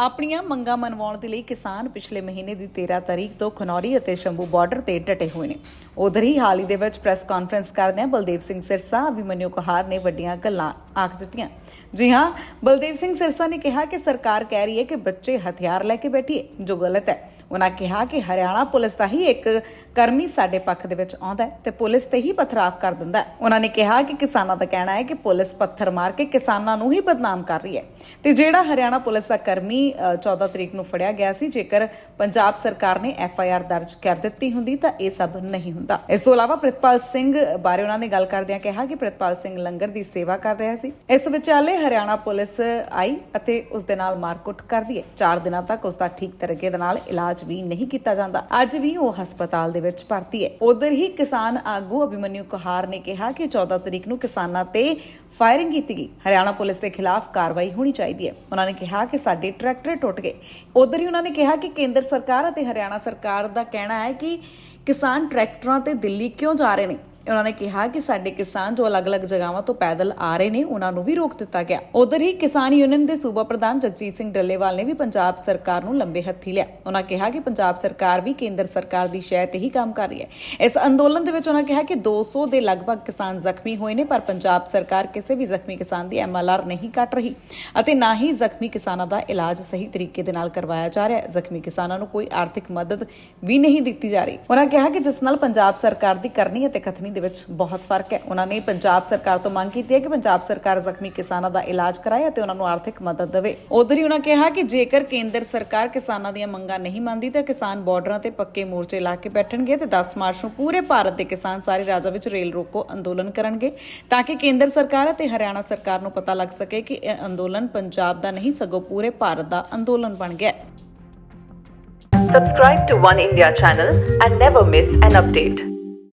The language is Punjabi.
ਆਪਣੀਆਂ ਮੰਗਾਂ ਮਨਵਾਉਣ ਦੇ ਲਈ ਕਿਸਾਨ ਪਿਛਲੇ ਮਹੀਨੇ ਦੀ 13 ਤਾਰੀਖ ਤੋਂ ਖਨੌਰੀ ਅਤੇ ਸ਼ੰਭੂ ਬਾਰਡਰ ਤੇ ਡਟੇ ਹੋਏ ਨੇ। ਉਧਰ ਹੀ ਹਾਲ ਹੀ ਦੇ ਵਿੱਚ ਪ੍ਰੈਸ ਕਾਨਫਰੰਸ ਕਰਦਿਆਂ ਬਲਦੇਵ ਸਿੰਘ ਸਿਰਸਾ ਅਭਿਮਨਿਓ ਕਹਾਰ ਨੇ ਵੱਡੀਆਂ ਗੱਲਾਂ ਆਖ ਦਿੱਤੀਆਂ। ਜੀ ਹਾਂ, ਬਲਦੇਵ ਸਿੰਘ ਸਿਰਸਾ ਨੇ ਕਿਹਾ ਕਿ ਸਰਕਾਰ ਕਹਿ ਰਹੀ ਹੈ ਕਿ ਬੱਚੇ ਹਥਿਆਰ ਲੈ ਕੇ ਬੈਠੀ ਹੈ, ਜੋ ਗਲਤ ਹੈ। ਉਹਨਾਂ ਕਿਹਾ ਕਿ ਹਰਿਆਣਾ ਪੁਲਿਸ ਦਾ ਹੀ ਇੱਕ ਕਰਮੀ ਸਾਡੇ ਪੱਖ ਦੇ ਵਿੱਚ ਆਉਂਦਾ ਹੈ ਤੇ ਪੁਲਿਸ ਤੇ ਹੀ ਪਥਰਾਵ ਕਰ ਦਿੰਦਾ ਹੈ। ਉਹਨਾਂ ਨੇ ਕਿਹਾ ਕਿ ਕਿਸਾਨਾਂ ਦਾ ਕਹਿਣਾ ਹੈ ਕਿ ਪੁਲਿਸ ਪੱਥਰ ਮਾਰ ਕੇ ਕਿਸਾਨਾਂ ਨੂੰ ਹੀ ਬਦਨਾਮ ਕਰ ਰਹੀ ਹੈ। ਤੇ ਜਿਹੜਾ ਹਰਿਆਣਾ ਪੁਲਿਸ ਦਾ ਕਰਮੀ 14 ਤਰੀਕ ਨੂੰ ਫੜਿਆ ਗਿਆ ਸੀ, ਜੇਕਰ ਪੰਜਾਬ ਸਰਕਾਰ ਨੇ ਐਫ ਆਈ ਆਰ ਦਰਜ ਕਰ ਦਿੱਤੀ ਹੁੰਦੀ ਤਾਂ ਇਹ ਸਭ ਨਹੀਂ ਹੁੰਦਾ। ਇਸ ਤੋਂ ਇਲਾਵਾ ਪ੍ਰਿਤਪਾਲ ਸਿੰਘ ਬਾਰੇ ਉਹਨਾਂ ਨੇ ਗੱਲ ਕਰਦਿਆਂ ਕਿਹਾ ਕਿ ਪ੍ਰਿਤਪਾਲ ਸਿੰਘ ਲੰਗਰ ਦੀ ਸੇਵਾ ਕਰ ਰਿਹਾ ਸੀ। ਇਸ ਵਿਚਾਲੇ ਹਰਿਆਣਾ ਪੁਲਿਸ ਆਈ ਅਤੇ ਉਸ ਦੇ ਨਾਲ ਮਾਰਕੁੱਟ ਕਰਦੀ ਹੈ। 4 ਦਿਨਾਂ ਤੱਕ ਉਸ ਦਾ ਠੀਕ ਤਰੀਕੇ ਦੇ ਨਾਲ ਇਲਾਜ ਇਲਾਜ ਵੀ ਨਹੀਂ ਕੀਤਾ ਜਾਂਦਾ। ਅੱਜ ਵੀ ਉਹ ਹਸਪਤਾਲ ਦੇ ਵਿੱਚ ਭਰਤੀ ਹੈ। ਉਧਰ ਹੀ ਕਿਸਾਨ ਆਗੂ ਅਭਿਮਨਿਊ ਕਹਾਰ ਨੇ ਕਿਹਾ ਕਿ 14 ਤਰੀਕ ਨੂੰ ਕਿਸਾਨਾਂ ਤੇ ਫਾਇਰਿੰਗ ਕੀਤੀ ਗਈ। ਹਰਿਆਣਾ ਪੁਲਿਸ ਦੇ ਖਿਲਾਫ ਕਾਰਵਾਈ ਹੋਣੀ ਚਾਹੀਦੀ ਹੈ। ਉਹਨਾਂ ਨੇ ਕਿਹਾ ਕਿ ਸਾਡੇ ਟਰੈਕਟਰ ਟੁੱਟ ਗਏ। ਉਧਰ ਹੀ ਉਹਨਾਂ ਨੇ ਕਿਹਾ ਕਿ ਕੇਂਦਰ ਸਰਕਾਰ ਅਤੇ ਹਰਿਆਣਾ ਸਰਕਾਰ ਦਾ ਕਹਿਣਾ ਹੈ ਕਿ ਕਿਸਾਨ ਟਰੈਕਟਰਾਂ ਤੇ ਦਿੱਲੀ ਕਿਉਂ ਜਾ ਰਹੇ ਨੇ? ਉਹਨਾਂ ਨੇ ਕਿਹਾ ਕਿ ਸਾਡੇ ਕਿਸਾਨ ਜੋ ਅਲੱਗ-ਅਲੱਗ ਜਗ੍ਹਾਵਾਂ ਤੋਂ ਪੈਦਲ ਆ ਰਹੇ ਨੇ, ਉਹਨਾਂ ਨੂੰ ਵੀ ਰੋਕ ਦਿੱਤਾ ਗਿਆ। ਉਧਰ ਹੀ ਕਿਸਾਨ ਯੂਨੀਅਨ ਦੇ ਸੂਬਾ ਪ੍ਰਧਾਨ ਜਗਜੀਤ ਸਿੰਘ ਡੱਲੇਵਾਲ ਨੇ ਵੀ ਪੰਜਾਬ ਸਰਕਾਰ ਨੂੰ ਲੰਬੇ ਹੱਥੀ ਲਿਆ। ਉਹਨਾਂ ਕਿਹਾ ਕਿ ਪੰਜਾਬ ਸਰਕਾਰ ਵੀ ਕੇਂਦਰ ਸਰਕਾਰ ਦੀ ਸ਼ਹਿ ਤੇ ਹੀ ਕੰਮ ਕਰ ਰਹੀ ਹੈ। ਇਸ ਅੰਦੋਲਨ ਦੇ ਵਿੱਚ ਉਹਨਾਂ ਕਿਹਾ ਕਿ 200 ਦੇ ਲਗਭਗ ਕਿਸਾਨ ਜ਼ਖਮੀ ਹੋਏ ਨੇ, ਪਰ ਪੰਜਾਬ ਸਰਕਾਰ ਕਿਸੇ ਵੀ ਜ਼ਖਮੀ ਕਿਸਾਨ ਦੀ ਐਮਐਲਆਰ ਨਹੀਂ ਕੱਟ ਰਹੀ ਅਤੇ ਨਾ ਹੀ ਜ਼ਖਮੀ ਕਿਸਾਨਾਂ ਦਾ ਇਲਾਜ ਸਹੀ ਤਰੀਕੇ ਦੇ ਨਾਲ ਕਰਵਾਇਆ ਜਾ ਰਿਹਾ ਹੈ। ਜ਼ਖਮੀ ਕਿਸਾਨਾਂ ਨੂੰ ਕੋਈ ਆਰਥਿਕ ਮਦਦ ਵੀ ਨਹੀਂ ਦਿੱਤੀ ਜਾ ਰਹੀ। ਉਹਨਾਂ ਕਿਹਾ ਕਿ ਜਿਸ ਨਾਲ ਪੰਜਾਬ ਸਰਕਾਰ ਦੀ ਕਰਨੀ ਅਤੇ ਕਥਨੀ ਦੇ ਵਿੱਚ ਬਹੁਤ ਫ਼ਰਕ ਹੈ। ਉਹਨਾਂ ਨੇ ਪੰਜਾਬ ਸਰਕਾਰ ਤੋਂ ਮੰਗ ਕੀਤੀ ਹੈ ਕਿ ਪੰਜਾਬ ਸਰਕਾਰ ਜ਼ਖਮੀ ਕਿਸਾਨਾਂ ਦਾ ਇਲਾਜ ਕਰਾਏ ਅਤੇ ਉਹਨਾਂ ਨੂੰ ਆਰਥਿਕ ਮਦਦ ਦੇਵੇ। ਉਧਰ ਹੀ ਉਹਨਾਂ ਕਿਹਾ ਕਿ ਜੇਕਰ ਕੇਂਦਰ ਸਰਕਾਰ ਕਿਸਾਨਾਂ ਦੀਆਂ ਮੰਗਾਂ ਨਹੀਂ ਮੰਨਦੀ ਤਾਂ ਕਿਸਾਨ ਬਾਰਡਰਾਂ ਤੇ ਪੱਕੇ ਮੋਰਚੇ ਲਾ ਕੇ ਬੈਠਣਗੇ ਤੇ 10 ਮਾਰਚ ਨੂੰ ਪੂਰੇ ਭਾਰਤ ਦੇ ਕਿਸਾਨ ਸਾਰੇ ਰਾਜਾਂ ਵਿੱਚ ਰੇਲ ਰੋਕੋ ਅੰਦੋਲਨ ਕਰਨਗੇ ਤਾਂ ਕਿ ਕੇਂਦਰ ਸਰਕਾਰ ਅਤੇ ਹਰਿਆਣਾ ਸਰਕਾਰ ਨੂੰ ਪਤਾ ਲੱਗ ਸਕੇ ਕਿ ਇਹ ਅੰਦੋਲਨ ਪੰਜਾਬ ਦਾ ਨਹੀਂ, ਸਗੋਂ ਪੂਰੇ ਭਾਰਤ ਦਾ ਅੰਦੋਲਨ ਬਣ ਗਿਆ ਹੈ। Subscribe to One India channel and never miss an update.